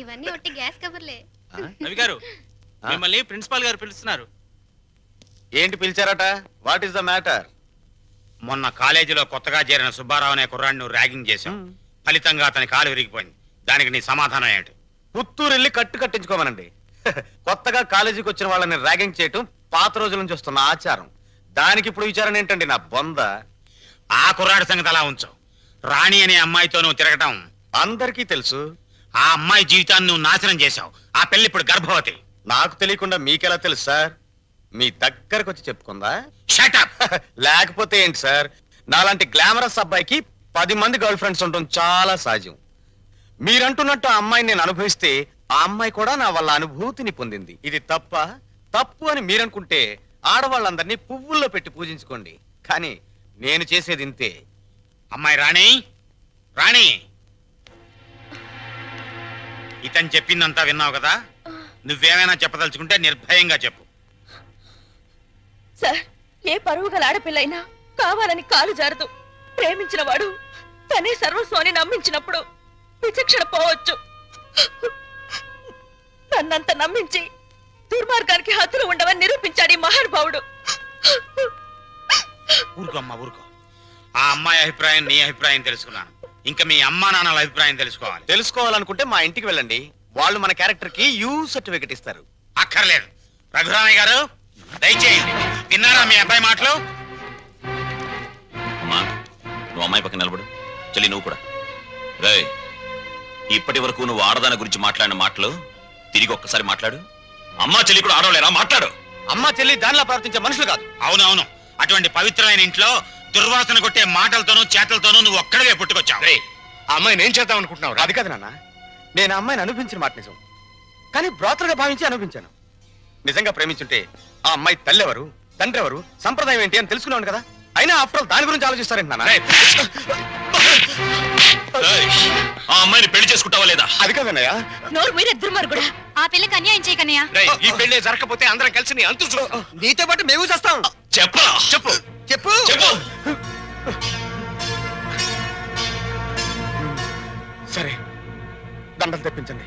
ఇవన్నీ ఒట్టి గ్యాస్ కవర్లే. రవి గారు? మిమ్మల్ని ప్రిన్సిపాల్ గారు పిలుస్తున్నారు. ఏంటి పిలిచారట? వాట్ ఈస్ ద మ్యాటర్ మొన్న కాలేజీలో కొత్తగా చేరిన సుబ్బారావు అనే కుర్రాడిని నువ్వు ర్యాగింగ్ చేశావు ఫలితంగా అతని కాలు విరిగిపోయింది. దానికి నీ సమాధానం ఏంటి? పుత్తూరు వెళ్ళి కట్టు కట్టించుకోమనండి. కొత్తగా కాలేజీకి వచ్చిన వాళ్ళని ర్యాగింగ్ చేయటం పాత రోజుల నుంచి వస్తున్న ఆచారం. దానికి ఇప్పుడు విచారణ ఏంటండి నా బొంద? ఆ కుర్రాడి సంగతి అలా ఉంచు. రాణి అనే అమ్మాయితో నువ్వు తిరగటం అందరికీ తెలుసు. ఆ అమ్మాయి జీవితాన్ని నువ్వు నాశనం చేశావు. ఆ పెళ్ళి ఇప్పుడు గర్భవతి. నాకు తెలియకుండా మీకెలా తెలుసు సార్? మీ దగ్గరకు వచ్చి చెప్పుకుందా షటప్ లేకపోతే ఏంటి సార్? నాలాంటి గ్లామరస్ అబ్బాయికి పది మంది గర్ల్ ఫ్రెండ్స్ ఉండటం చాలా సహజం. మీరంటున్నట్టు ఆ అమ్మాయిని నేను అనుభవిస్తే ఆ అమ్మాయి కూడా నా వల్ల అనుభూతిని పొందింది. ఇది తప్ప తప్పు అని మీరనుకుంటే ఆడవాళ్ళందరినీ పువ్వుల్లో పెట్టి పూజించుకోండి. కానీ నేను చేసేది ఇంతే. అమ్మాయి రాణి రాణి! ఇతను చెప్పిందంతా విన్నావు కదా? నువ్వేమైనా చెప్పదలుచుకుంటే నిర్భయంగా చెప్పు. సార్ ఏ పరువు గల ఆడపిల్లైనా కావాలని కాలు జారదు. ప్రేమించిన వాడు తనే సర్వస్వం అని నమ్మించినప్పుడు విచక్షణ పోవచ్చు. నన్నంత నమ్మించి దుర్మార్గానికి హద్దులు ఉండవని నిరూపించాడు ఈ మహానుభావుడు. ఊరుకో అమ్మా ఊరుకో. ఆ అమ్మాయి అభిప్రాయం నీ అభిప్రాయం తెలుసుకున్నాను. ఇంకా మీ అమ్మా నాన్నల అభిప్రాయం తెలుసుకోవాలి. తెలుసుకోవాలనుకుంటే మా ఇంటికి వెళ్ళండి. వాళ్ళు మన క్యారెక్టర్కి యూ సర్టిఫికెట్ ఇస్తారు. అక్కర్లేదు. రఘురామయ్య గారు దయచేయండి. విన్నారా మీ అబ్బాయి మాటలు? అమ్మా నువ్వు అమ్మాయి పక్కన నిలబడు. చెల్లి నువ్వు కూడా. రే ఇప్పటి వరకు నువ్వు ఆడదాని గురించి మాట్లాడిన మాటలు తిరిగి ఒక్కసారి మాట్లాడు. అమ్మా చెల్లి కూడా ఆడవలేరా మాట్లాడు. అమ్మ చెల్లి దానిలా ప్రవర్తించే మనుషులు కాదు. అవునవును. అటువంటి పవిత్రమైన ఇంట్లో దుర్వాసన కొట్టే మాటలతోనూ చేతలతోనూ నువ్వు ఒక్కడవే పుట్టుకొచ్చావు. ఆ అమ్మాయిని ఏం చేద్దాం అనుకుంటున్నావు అది కాదు నాన్న. నేను ఆ అమ్మాయిని అనుభవించిన మాట నిజం. కానీ బ్రాతలుగా భావించి అనుభవించాను. నిజంగా ప్రేమించుంటే ఆ అమ్మాయి తల్లి ఎవరు తండ్రి ఎవరు సంప్రదాయం ఏంటి అని తెలుసుకున్నాను కదా? అయినా ఆఫ్టర్ ఆల్ దాని గురించి ఆలోచిస్తారేంటి నాన్న? రేయ్, ఆ అమ్మాయిని పెళ్ళి చేసుకుంటావా లేదా? అది కాదన్నయ్య నోరు మీరే దుర్మార్గుడా? ఆ పిల్లకి అన్యాయం చేయకన్నయ్య ఈ పెళ్ళి జరగకపోతే అందరం కలిసి నీ అంతు నీతో పాటు మేము చేస్తాం. చెప్పరా? చెప్పు. చెప్పు. చెప్పు. సరే దండలు తెప్పించండి.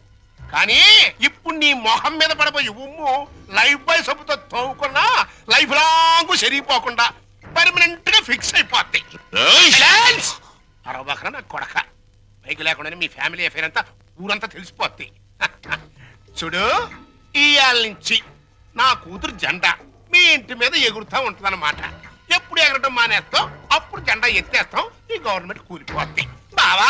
కానీ ఇప్పుడు నీ మొహం మీద పడబోయే ఉమ్ము లైఫ్ బాయ్ సబ్బుతో తోముకున్నా లైఫ్ లాంగ్ సరిగిపోకుండా పర్మనెంట్గా ఫిక్స్ అయిపోద్ది అరవకర నా కొడక. బైక్ లేకుండానే మీ ఫ్యామిలీ అఫేర్ అంతా ఊరంతా తెలిసిపోద్ది చూడు ఇయాల నుంచి నా కూతురు జెండా మీ ఇంటి మీద ఎగురుతా ఉంటదన్నమాట. ఎప్పుడు ఎగరటం మానేస్తాం అప్పుడు జెండా ఎత్తేస్తాం ఈ గవర్నమెంట్ కూలిపోద్ది బావా!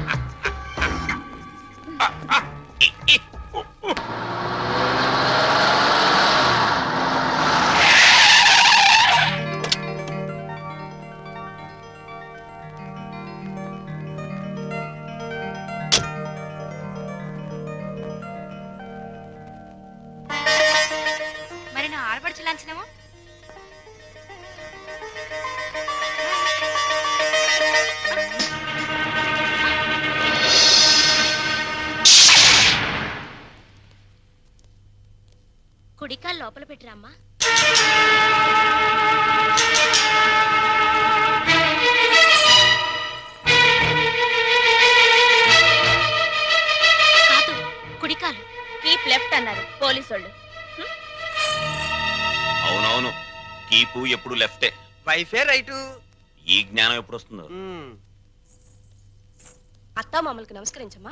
Ah, ah, ah. నీకు ఎప్పుడు లెఫ్టే. వైఫే రైటు? ఈ జ్ఞానం ఎప్పుడు వస్తుందో? అత్తా మామూలుకి నమస్కరించమ్మా.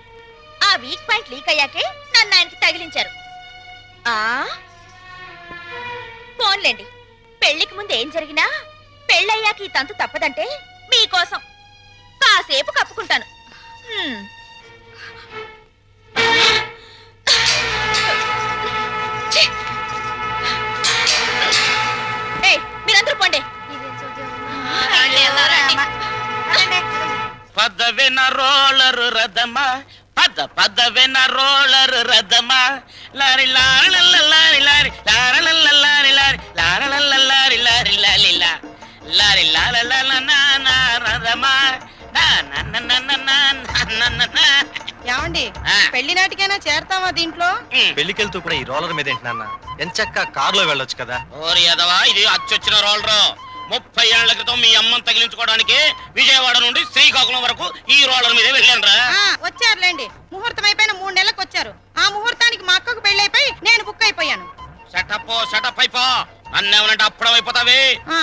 ఆ వీక్ పాయింట్ లీక్ అయ్యాకే నన్ను ఆయనకి తగిలించారు. ఆ? ఫోన్లేండి పెళ్ళికి ముందు ఏం జరిగినా పెళ్ళయ్యాక ఈ తంతు తప్పదంటే మీకోసం. కాసేపు కప్పుకుంటాను. హ్మ్. ఛీ! ఏయ్, మీరందరూ పోండి. పదవిన రోలరు రథమా పద పదవెన రోలర్ రథమా. లారి లారల లారి లారి లారల లారి లారి లారల లారి లారి లాలిలా లారి లారల నానా రథమా ఏమండి పెళ్ళి నాటికైనా చేరతామా దీంట్లో? పెళ్ళికెళ్తూ కూడా ఈ రోలర్ మీద ఏంటి నాన్న? ఎంచక్క కారులో వెళ్ళొచ్చు కదా. ఓరి యదవా ఇది అచ్చొచ్చిన రోలరు. ముప్పై ఏళ్ళ క్రితం మీ అమ్మని తగిలించుకోవడానికి విజయవాడ నుండి శ్రీకాకుళం వరకు ఈ రోలర్ మీదే వెళ్ళాను రా వచ్చారులేండి. ముహూర్తం అయిపోయిన మూడు నెలలకు వచ్చారు. ఆ ముహూర్తానికి మా అక్కకు పెళ్ళి అయిపోయి నేను బుక్ అయిపోయాను. సెటప్ సెటప్ అయిపో. నన్నేమనంటే అప్పుడం అయిపోతావే.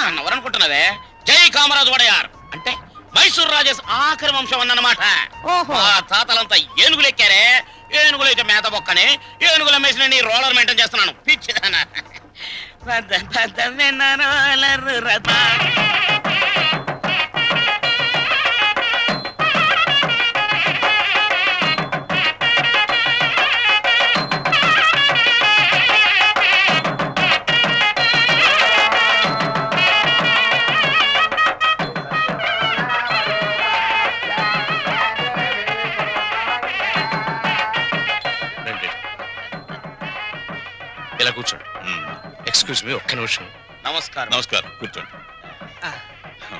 అన్నవరు అనుకుంటున్నావే? జై కామరాజు వడయార్. అంటే మైసూర్ రాజేష్ ఆఖరి వంశం అన్నమాట. తాతలంతా ఏనుగులు ఎక్కారే ఏనుగులు అయితే మేత బొక్కని ఏనుగుల మేసిన నీ రోలర్ మెయింటైన్ చేస్తున్నాను. పిచ్చిదానా. பத பத வெனரோலரு ரதா. ఇలా కూర్చోండి. ఎక్స్క్యూజ్ మీ ఒక్క నిమిషం. నమస్కారం. నమస్కారం కూర్చోండి.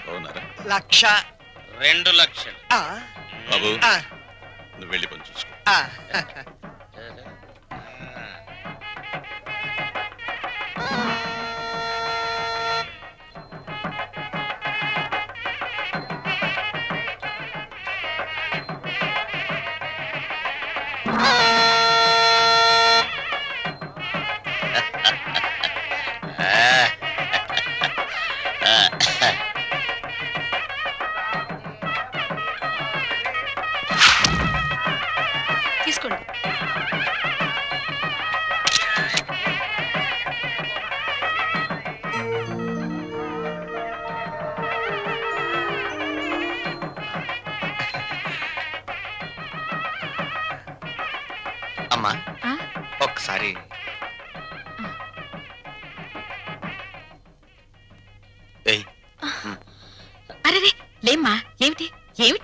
బాగున్నారా? లక్ష రెండు లక్షలు. ఆ, బాబు ఆ, నువ్వు వెళ్ళి పని చూసుకో. ఆ.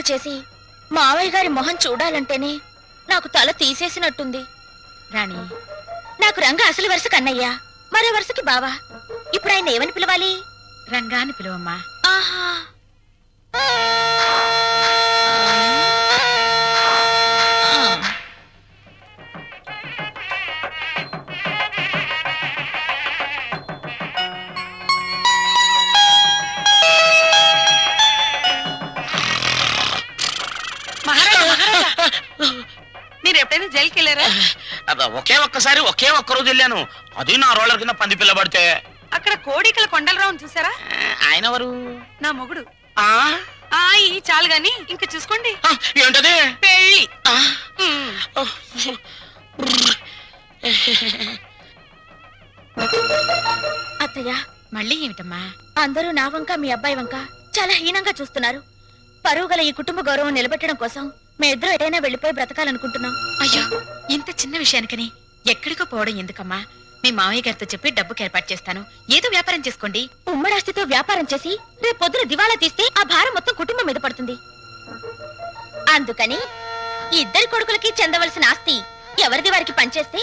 తప్పులు చేసి మావయ్య గారి మొహం చూడాలంటేనే నాకు తల తీసేసినట్టుంది. రాణి నాకు రంగ అసలు వరుస కన్నయ్యా. మరో వరుసకి బావా. ఇప్పుడు ఆయన ఏమని పిలవాలి? రంగాన్ని పిలువమ్మా. ఆహా. ఒకే ఒక్కసారి ఒకే ఒక్క రోజు వెళ్ళాను. అది నా రోలర్ కింద పంది పిల్ల పడితే. అక్కడ కోడికల కొండలరావుని చూసారా? ఆయన ఎవరు? నా మొగుడు. ఆ, ఆ ఈ చాలు గాని ఇంకా చూసుకోండి. ఆ, ఏంటది? పెళ్ళి. ఆ, ఉమ్. ఓ, అత్తయ్య. మళ్ళీ ఏమిటమ్మా? అందరూ నా వంక మీ అబ్బాయి వంక చాలా హీనంగా చూస్తున్నారు. పరువు గల ఈ కుటుంబ గౌరవం నిలబెట్టడం కోసం మేమిద్దరం ఎటైనా వెళ్ళిపోయి బ్రతకాలనుకుంటున్నాం. అయ్యో ఇంత చిన్న విషయానికని ఎక్కడికో పోవడం ఎందుకమ్మా? మీ మామయ్య గారితో చెప్పి డబ్బుకి ఏర్పాటు చేస్తాను. ఏదో వ్యాపారం చేసుకోండి. ఉమ్మడాస్తితో వ్యాపారం చేసి రేపు పొద్దున దివాలా తీస్తే ఆ భారం మొత్తం కుటుంబం మీద పడుతుంది. అందుకని ఇద్దరి కొడుకులకి చెందవలసిన ఆస్తి ఎవరిది వారికి పనిచేస్తే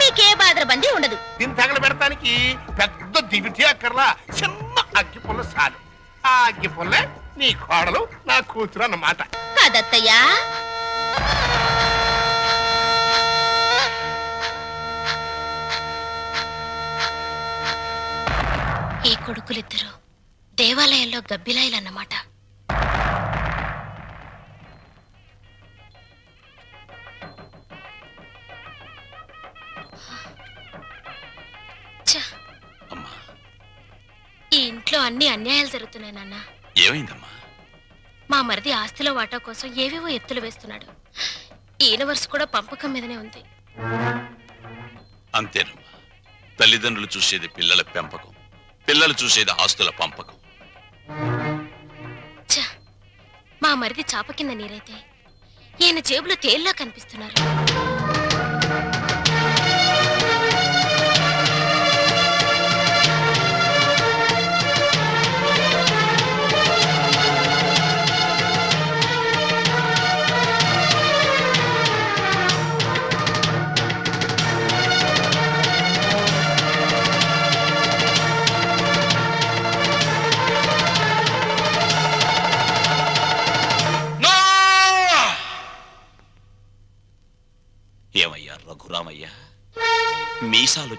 మీకే బాధరబందీ ఉండదు. దీన్ని తగల పెడతానికి పెద్ద దివిటి అక్కర్లా చిన్న అగ్గి పుల్ల చాలు. ఆ అగ్గి పుల్ల నీ కోడలు నా కూతురు అన్నమాట. కాదత్తయ్యా. ఈ కొడుకులిద్దరూ దేవాలయంలో గబ్బిలాయిలన్నమాట. ఈ ఇంట్లో అన్ని అన్యాయాలు జరుగుతున్నాయి నాన్న. ఏమైందమ్మా? మా మరిది ఆస్తిలో వాటా కోసం ఏవేవో ఎత్తులు వేస్తున్నాడు. ఈయన వరుస కూడా పంపకం మీదనే ఉంది. అంతేనమ్మా. తల్లిదండ్రులు చూసేది పిల్లల పెంపకం. పిల్లలు చూసేది ఆస్తుల పంపకం. మా మరిది చాప కింద నీరైతే ఈయన జేబులో తేల్లా కనిపిస్తున్నారు.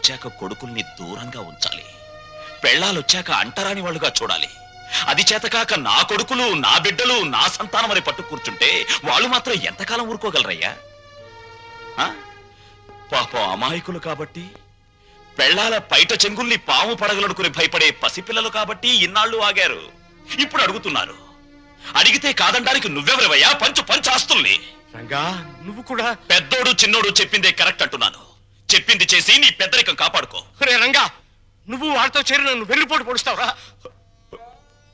మీసాలొచ్చాక కొడుకుల్ని దూరంగా ఉంచాలి. పెళ్ళాలొచ్చాక అంటరాని వాళ్ళుగా చూడాలి. అది చేతకాక నా కొడుకులు నా బిడ్డలు నా సంతానం అని పట్టు కూర్చుంటే వాళ్ళు మాత్రం ఎంతకాలం ఊరుకోగలరయ్యా? పాపం అమాయకులు కాబట్టి పెళ్ళాల పైట చెంగుల్ని పాము పడగలడుకుని భయపడే పసిపిల్లలు కాబట్టి ఇన్నాళ్ళు ఆగారు. ఇప్పుడు అడుగుతున్నారు. అడిగితే కాదండానికి నువ్వెవరివయ్యా? పంచు పంచాస్తుల్ని రంగా నువ్వు కూడా పెద్దోడు చిన్నోడు చెప్పిందే కరెక్ట్ అంటున్నాను. చెప్పింది చేసి నీ పెద్దరికం కాపాడుకో. రే రంగా నువ్వు వాళ్ళతో చేరి నన్ను వెన్నుపోటు పొడుస్తావురా.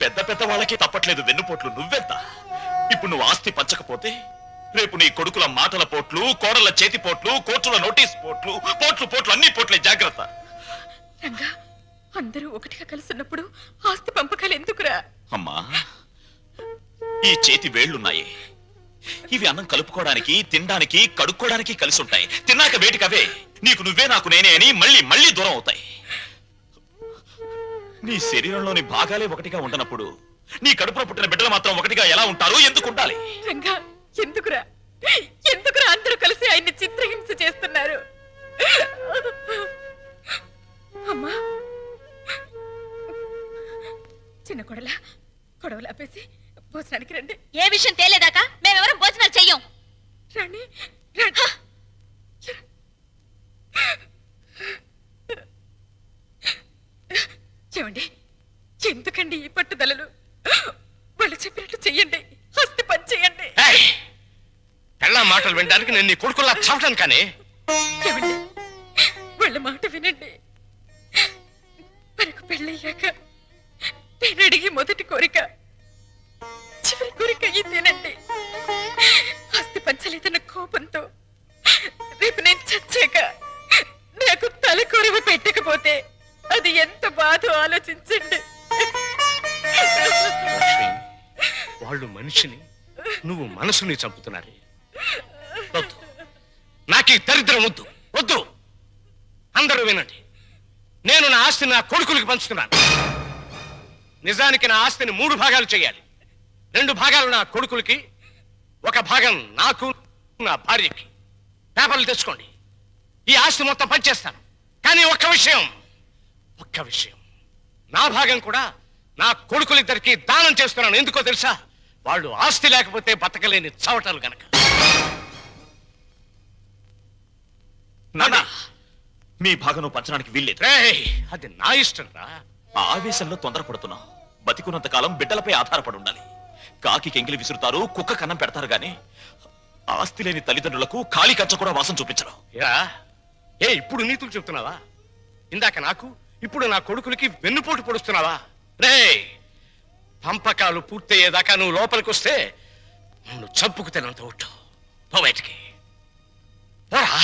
పెద్ద పెద్ద వాళ్ళకి తప్పట్లేదు వెన్నుపోట్లు నువ్వెంత? ఇప్పుడు నువ్వు ఆస్తి పంచకపోతే రేపు నీ కొడుకుల మాటల పోట్లు కోడల చేతి పోట్లు కోర్టుల నోటీస్ పోట్లు పోట్లు పోట్లు అన్ని పోట్లే జాగ్రత్త. రంగా అందరూ ఒకటిగా కలుసున్నప్పుడు ఆస్తి పంపకాలు ఎందుకురా? అమ్మా ఈ చేతి వేళ్ళున్నాయి ఇవి అన్నం కలుపుకోవడానికి తినడానికి కడుక్కోవడానికి కలిసి ఉంటాయి. తిన్నాక వేటికి అవే నీకు నువ్వే నాకు నేనే అని మళ్ళీ మళ్ళీ దూరం అవుతాయి. నీ శరీరంలోని భాగాలే ఒకటిగా ఉండనప్పుడు నీ కడుపున పుట్టిన బిడ్డలు మాత్రం ఒకటిగా ఎలా ఉంటారు? ఎందుకు ఉండాలి? రంగా ఎందుకురా? ఎందుకురా అందరూ కలిసి ఆయన్ని చిత్రహింస చేస్తున్నారు? అమ్మా చిన్న కొడలా కొడవలు ఆపేసి భోజనానికి రండి. ఏ విషయం తేలేదాకా? మేమెవరం భోజనాలు చెయ్యం? రండి రండి ఏమండి? ఎందుకండి ఈ పట్టుదలలు? వాళ్ళు చెప్పినట్టు చెయ్యండి. హస్తి పని చెయ్యండి. పెళ్ళ మాటలు వినడానికి నేను నీ కొడుకులా చావటాను కానీ. ఏమండి? వాళ్ళ మాట వినండి. మనకు పెళ్ళయ్యాక నేను అడిగి మొదటి కోరిక చివరి కోరిక ఇదేనండి. ఆస్తి పంచలేదన్న కోపంతో రేపు నేను చచ్చాక తలకొరువు పెట్టకపోతే అది ఎంత బాధ ఆలోచించండి. వాళ్ళు మనిషిని నువ్వు మనసుని చంపుతున్నారే. వద్దు. నాకు ఈ దరిద్రం వద్దు. వద్దు. అందరూ వినండి. నేను నా ఆస్తిని నా కొడుకులకి పంచుతున్నాను. నిజానికి నా ఆస్తిని మూడు భాగాలు చేయాలి. రెండు భాగాలు నా కొడుకులకి ఒక భాగం నాకు నా భార్యకి. పేపర్లు తెచ్చుకోండి. ఈ ఆస్తి మొత్తం పనిచేస్తాను. కానీ ఒక్క విషయం ఒక్క విషయం. నా భాగం కూడా నా కొడుకులిద్దరికి దానం చేస్తున్నాను. ఎందుకో తెలుసా? వాళ్ళు ఆస్తి లేకపోతే బతకలేని చవటలు గనక. నాన్న మీ భాగం పంచడానికి వీల్లేదు. రేయ్, అది నా ఇష్టం రా. ఆ ఆవేశంలో తొందరపడుతున్నాం. బతికున్నంత కాలం బిడ్డలపై ఆధారపడి ఉండాలి. కాకి కెంగిలి విసురుతారు కుక్క కన్నం పెడతారు గాని ఆస్తి లేని తల్లిదండ్రులకు ఖాళీ కంచ కూడా వాసం చూపించరు. యా ఏ ఇప్పుడు నీతులు చెప్తున్నావా? ఇందాక నాకు ఇప్పుడు నా కొడుకులకి వెన్నుపోటు పొడుస్తున్నావా? రే పంపకాలు పూర్తయ్యేదాకా నువ్వు లోపలికి వస్తే నన్ను చంపుకు తినంత ఒట్టు పో బయటికి. పోరా.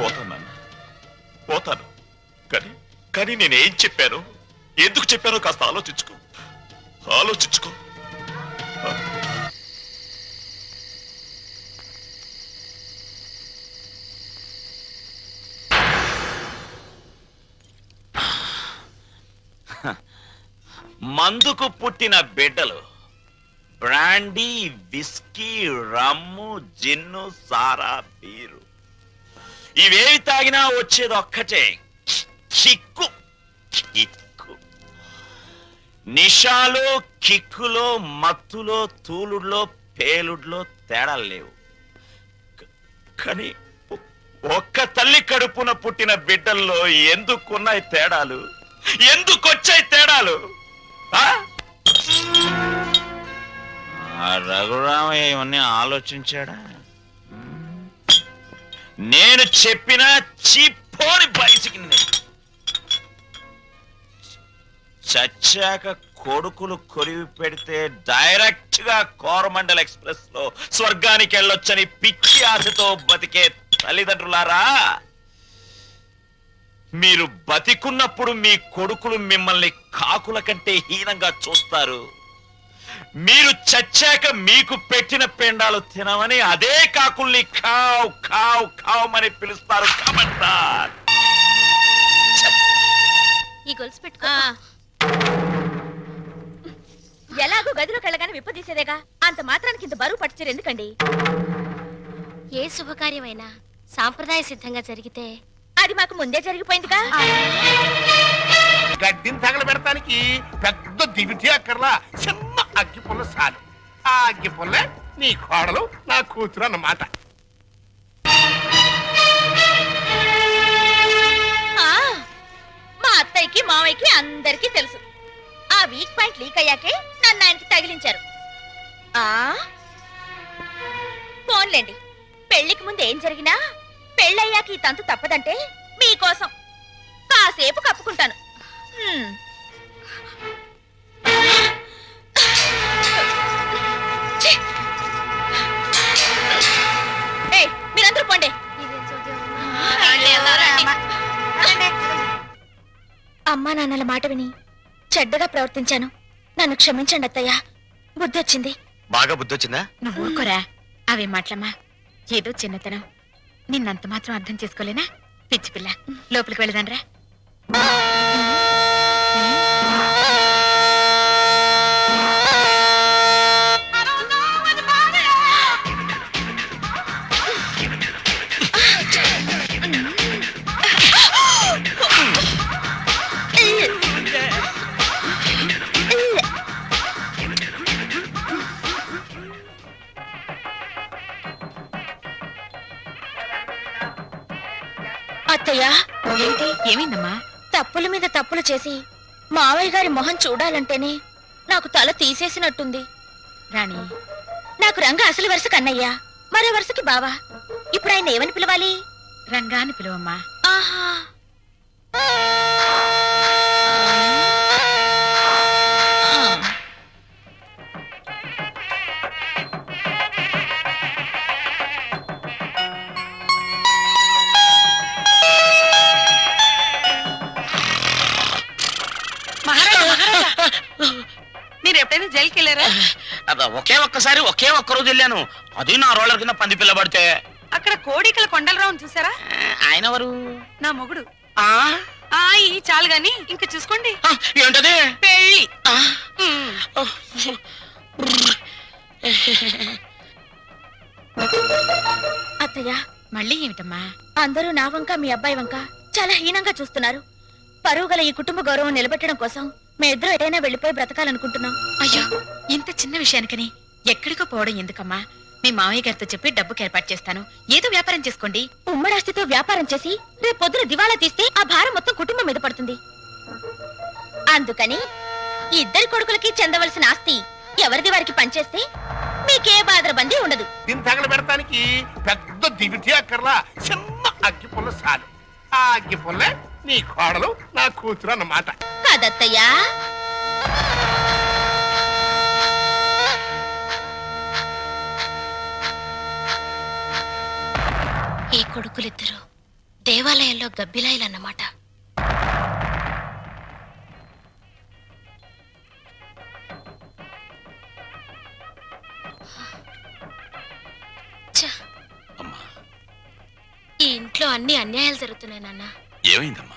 పోతాను పోతాను. కానీ కానీ నేనేం చెప్పాను? ఎందుకు చెప్పానో కాస్త ఆలోచించుకో. ఆలోచించుకో. మందుకు పుట్టిన బిడ్డలు. బ్రాండీ విస్కీ రమ్ము జిన్ను సారా బీరు. ఇవేవి తాగినా వచ్చేది ఒక్కటే. చిక్కు కిక్కు నిషాలో కిక్కులో మత్తులో తూలుడులో పేలుడులో తేడాలు లేవు. కానీ ఒక్క తల్లి కడుపున పుట్టిన బిడ్డల్లో ఎందుకున్నాయి తేడాలు? ఎందుకొచ్చాయి తేడాలు? రఘురామయ్య ఇవన్నీ ఆలోచించాడా? నేను చెప్పిన చిప్పోని బయటికి చచ్చాక కొడుకులు కొరివి పెడితే డైరెక్ట్గా కోరమండల్ ఎక్స్ప్రెస్లో స్వర్గానికి వెళ్ళొచ్చని పిచ్చి ఆశతో బతికే తల్లిదండ్రులారా? మీరు బతికున్నప్పుడు మీ కొడుకులు మిమ్మల్ని కాకుల కంటే హీనంగా చూస్తారు. మీరు చచ్చాక మీకు పెట్టిన పెండాలు తినమని అదే కాకుల్ని కావ్ కావ్ కావమని పిలుస్తారు. కమంటార్ ఈ గొలుసు పెట్టుకో. ఎలాగో గదిలోకి వెళ్ళగానే విప్పదీసేదేగా అంత మాత్రానికి ఇంత బరువు పట్టుచీరు ఎందుకండి ఏ శుభకార్యమైనా సాంప్రదాయ సిద్ధంగా జరిగితే అది మాకు ముందే జరిగిపోయిందిగా. గడ్డిని తగలబెడటానికి పెద్ద దివిటి అక్కర్లా చిన్న అగ్గి పుల్ల చాలు. ఆ అగ్గి పుల్లే నీ కోడలు నా కూతురు అన్నమాట. ఆ, మా అత్తయ్యకి మావయ్యకి అందరికీ తెలుసు. ఆ వీక్ పాయింట్ లీక్ అయ్యాకే నన్ను ఆయనకి తగిలించారు. ఆ ఫోన్లేండి పెళ్ళికి ముందు ఏం జరిగినా పెళ్ళయ్యాక ఈ తంతు తప్పదంటే మీకోసం. కాసేపు కప్పుకుంటాను. మీరందరూ పోండి. అమ్మా నాన్నల మాట విని చెడ్డగా ప్రవర్తించాను. నన్ను క్షమించండి అత్తయ్య. బుద్ధి వచ్చింది బాగా బుద్ధి వచ్చిందా నువ్వు ఊరుకోరా. అవే మాటలమ్మా. ఏదో చిన్నతనం. నిన్నంత మాత్రం అర్థం చేసుకోలేనా? పిచ్చి పిల్ల లోపలికి వెళ్ళదాన్రా. ఏమైందమ్మా? తప్పుల మీద తప్పులు చేసి మావయ్య గారి మొహం చూడాలంటేనే నాకు తల తీసేసినట్టుంది. రాణి నాకు రంగ అసలు వరుస కన్నయ్య. మరో వరుసకి బావా. ఇప్పుడు ఆయన ఏమని పిలవాలి? రంగాన్ని పిలువమ్మా. ఆహా. జైలుకి వెళ్ళారా? అబ్బా, ఒకే ఒక్కసారి ఒకే ఒక్క రోజు వెళ్ళాను. అది నా రోలర్ కింద పంది పిల్ల పడితే అక్కడ కోడికల కొండలరావుని చూసారా? ఆ, ఆయన ఎవరు? నా మొగుడు. ఆ? ఆ ఈ చాలు గాని ఇంకా చూసుకోండి. ఆ, ఏంటది? పెళ్ళి. ఆ, ఉమ్. ఓ, అత్తయ్య. మళ్ళీ ఏమిటమ్మా? అందరూ నా వంక మీ అబ్బాయి వంక చాలా హీనంగా చూస్తున్నారు. పరువు గల ఈ కుటుంబ గౌరవం నిలబెట్టడం కోసం మేమిద్దరం ఎటైనా వెళ్ళిపోయి బ్రతకాలనుకుంటున్నాం. అయ్యో ఇంత చిన్న విషయానికని ఎక్కడికో పోవడం ఎందుకమ్మా? మీ మామయ్య గారితో చెప్పి డబ్బుకి ఏర్పాటు చేస్తాను. ఏదో వ్యాపారం చేసుకోండి. ఉమ్మడాస్తితో వ్యాపారం చేసి రేపు పొద్దున దివాలా తీస్తే ఆ భారం మొత్తం కుటుంబం మీద పడుతుంది. అందుకని ఇద్దరి కొడుకులకి చెందవలసిన ఆస్తి ఎవరిది వారికి పంచేస్తే మీకే బాధరబందీ ఉండదు. దీన్ని తగల పెడతానికి పెద్ద దివిటి అక్కర్లా చిన్న అగ్గి పుల్ల చాలు. ఆ అగ్గి పుల్లే నీ కోడలు నా కూతురు అన్నమాట. కాదత్తయ్యా. ఈ కొడుకులిద్దరూ దేవాలయంలో గబ్బిలాయిలన్నమాట. ఈ ఇంట్లో అన్ని అన్యాయాలు జరుగుతున్నాయి నాన్న. ఏమైందమ్మా?